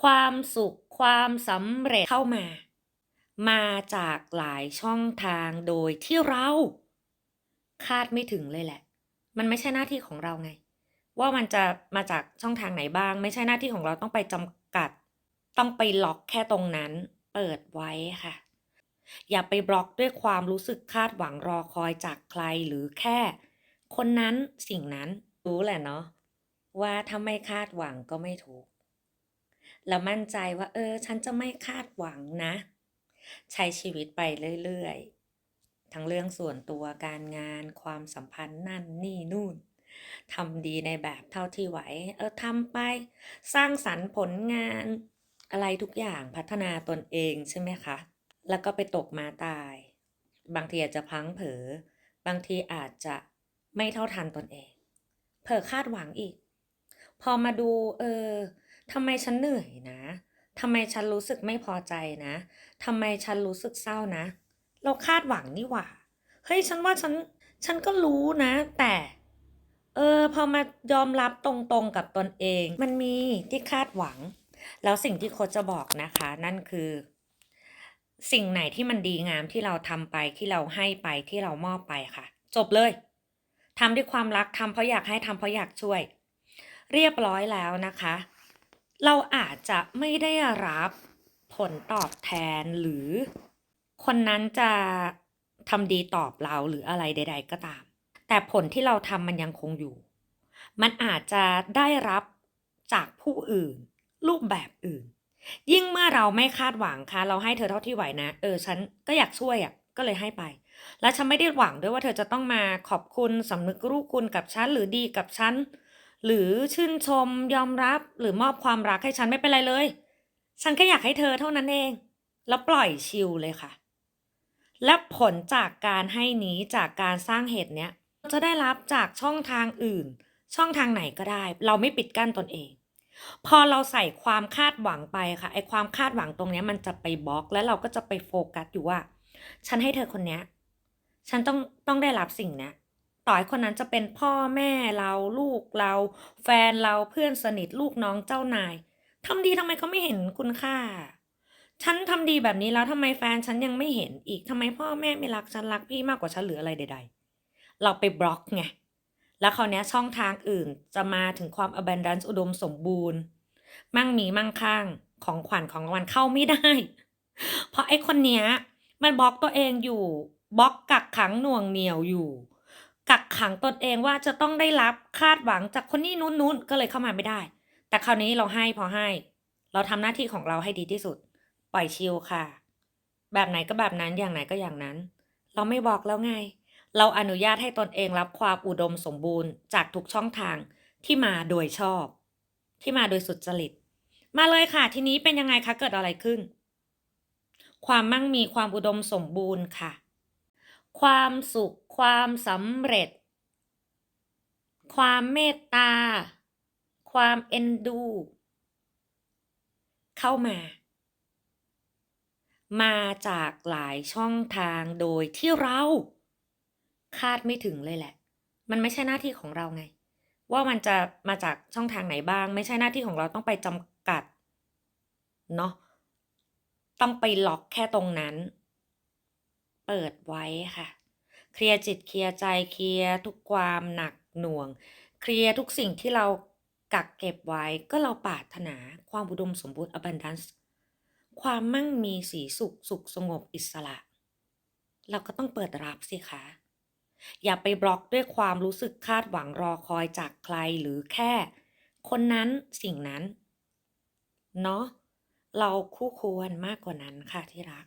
ความสุขความสำเร็จเข้ามา มาจากหลายช่องทางโดยที่เรา คาดไม่ถึงเลยแหละ มันไม่ใช่หน้าที่ของเราไง ว่ามันจะมาจากช่องทางไหนบ้าง ไม่ใช่หน้าที่ของเราต้องไปจำกัด ต้องไปล็อกแค่ตรงนั้น เปิดไว้ค่ะ อย่าไปบล็อกด้วยความรู้สึกคาดหวังรอคอยจากใครหรือแค่ คนนั้นสิ่งนั้นรู้แหละเนาะว่าถ้าไม่คาดหวังก็ไม่ถูก แล้วมั่นใจว่า เออ ฉันจะไม่คาดหวังนะ ใช้ชีวิตไปเรื่อยๆ ทั้งเรื่องส่วนตัวการงานความสัมพันธ์นั่นนี่นู่นทำดีในแบบเท่าที่ไหว เออทำไป สร้างสรรค์ผลงานอะไรทุกอย่างพัฒนาตนเองใช่ไหมคะ แล้วก็ไปตกมาตาย บางทีอาจจะพังเผลอบางทีอาจจะไม่เท่าทันตนเอง เผลอคาดหวังอีก พอมาดูเออ ทำไมฉันเหนื่อยนะทำไมฉันรู้สึกไม่พอใจนะทำไมฉันรู้สึกเศร้านะ เราคาดหวังนี่หว่า เฮ้ยฉันว่าฉัน ฉันก็รู้นะ แต่ เออ พอมายอมรับตรงๆกับตนเอง มันมีที่คาดหวัง แล้วสิ่งที่โค้ชจะบอกนะคะ นั่นคือ สิ่งไหนที่มันดีงามที่เราทำไปที่เราให้ไปที่เรามอบไปค่ะ จบเลยทำด้วยความรักทำเพราะอยากให้ทำเพราะอยากช่วย เรียบร้อยแล้วนะคะ เราอาจจะไม่ได้รับผลตอบแทนหรือคนนั้นจะทำดีตอบเราหรืออะไรใด ๆ ก็ตาม แต่ผลที่เราทำมันยังคงอยู่ มันอาจจะได้รับจากผู้อื่น รูปแบบอื่น ยิ่งเมื่อเราไม่คาดหวังค่ะ เราให้เธอเท่าที่ไหวนะ เออ ฉันก็อยากช่วยอะ ก็เลยให้ไป แล้วฉันไม่ได้หวังด้วยว่าเธอจะต้องมาขอบคุณสำนึกรู้คุณกับฉันหรือดีกับฉัน หรือชื่นชมยอมรับหรือมอบความรักให้ฉันไม่เป็นไรเลย ฉันแค่อยากให้เธอเท่านั้นเอง แล้วปล่อยชิลเลยค่ะ และผลจากการให้นี้จากการสร้างเหตุเนี้ยจะได้รับจากช่องทางอื่น ช่องทางไหนก็ได้ เราไม่ปิดกั้นตนเอง พอเราใส่ความคาดหวังไปค่ะไอความคาดหวังตรงเนี้ยมันจะไปบล็อก แล้วเราก็จะไปโฟกัสอยู่ว่า ฉันให้เธอคนเนี้ย ฉันต้องต้องได้รับสิ่งเนี้ย ต่อให้คนนั้นจะเป็นพ่อแม่เราลูกเรา แฟนเราเพื่อนสนิทลูกน้องเจ้านายทำดีทำไมเขาไม่เห็นคุณค่า ฉันทำดีแบบนี้แล้วทำไมแฟนฉันยังไม่เห็นอีกทำไมพ่อแม่ไม่รักฉันรักพี่มากกว่าฉันหรืออะไรใด ๆ เราไปบล็อกไงแล้วคราวนี้ช่องทางอื่นจะมาถึงความ abundance อุดมสมบูรณ์ มั่งมีมั่งคั่งของขวัญของรางวัลเข้าไม่ได้ เพราะไอ้คนเนี้ยมันบล็อกตัวเองอยู่บล็อกกักขังหน่วงเหนียวอยู่ กักขังตนเองว่าจะต้องได้รับคาดหวังจากคนนี้นู้นนู้นก็เลยเข้ามาไม่ได้ แต่คราวนี้เราให้พอให้ เราทำหน้าที่ของเราให้ดีที่สุด ปล่อยชิลค่ะ แบบไหนก็แบบนั้นอย่างไหนก็อย่างนั้น เราไม่บอกแล้วไง เราอนุญาตให้ตนเองรับความอุดมสมบูรณ์จากทุกช่องทางที่มาโดยชอบ ที่มาโดยสุจริต มาเลยค่ะ ทีนี้เป็นยังไงคะเกิดอะไรขึ้น ความมั่งมีความอุดมสมบูรณ์ค่ะ ความสุข ความสำเร็จ ความเมตตา ความเอ็นดู เข้ามา มาจากหลายช่องทางโดยที่เราคาดไม่ถึงเลยแหละ มันไม่ใช่หน้าที่ของเราไง ว่ามันจะมาจากช่องทางไหนบ้าง ไม่ใช่หน้าที่ของเราต้องไปจำกัดเนาะต้องไปล็อกแค่ตรงนั้น เปิดไว้ค่ะ เคลียร์จิตเคลียร์ใจเคลียร์ทุกความหนักหน่วง เคลียร์ทุกสิ่งที่เรากักเก็บไว้ก็เราปรารถนาความอุดมสมบูรณ์ abundance ความมั่งมีสีสุขสุขสงบอิสระ เราก็ต้องเปิดรับสิคะอย่าไปบล็อกด้วยความรู้สึกคาดหวังรอคอยจากใครหรือแค่ คนนั้นสิ่งนั้น เนาะเราคู่ควรมากกว่านั้นค่ะที่รัก